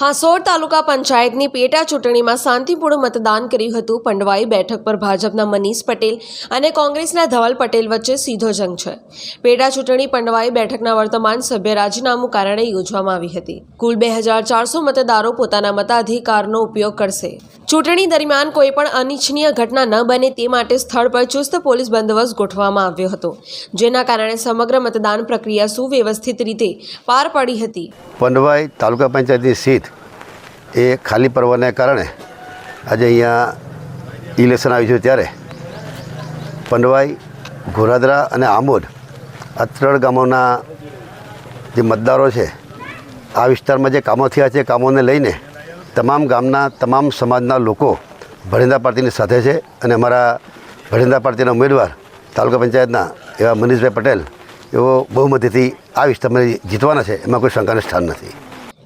હાંસોડ તાલુકા પંચાયતની પેટા ચૂંટણીમાં શાંતિપૂર્ણ મતદાન કર્યું હતું. પંડવાઈ બેઠક પર ભાજપના મનીષ પટેલ અને કોંગ્રેસના ધવલ પટેલ વચ્ચે સીધો જંગ છે. પેટા ચૂંટણી પંડવાઈ બેઠકના વર્તમાન સભ્ય રાજીનામું કારણે યોજવામાં આવી હતી. કુલ બે હજાર ચારસો મતદારો પોતાના મતાધિકારનો ઉપયોગ કરશે. ચૂંટણી દરમિયાન કોઈ પણ અનિચ્છનીય ઘટના ન બને તે માટે સ્થળ પર ચુસ્ત પોલીસ બંદોબસ્ત ગોઠવવામાં આવ્યો હતો, જેના કારણે સમગ્ર મતદાન પ્રક્રિયા સુવ્યવસ્થિત રીતે પાર પડી હતી. પંડવાઈ તાલુકા પંચાયતની સીટ એ ખાલી પડવાને કારણે આજે અહીંયા ઇલેક્શન આવ્યું છે ત્યારે પંડવાઈ, ઘોરાદરા અને આંબોડ આ ત્રણ ગામોના જે મતદારો છે, આ વિસ્તારમાં જે કામો થયા છે, કામોને લઈને તમામ ગામના, તમામ સમાજના લોકો ભરિંદા પાર્ટીની સાથે છે અને અમારા ભરિંદા પાર્ટીના ઉમેદવાર તાલુકા પંચાયતના એવા મનીષભાઈ પટેલ એવો બહુમતીથી આ વિસ્તારમાં જીતવાના છે, એમાં કોઈ શંકાને સ્થાન નથી.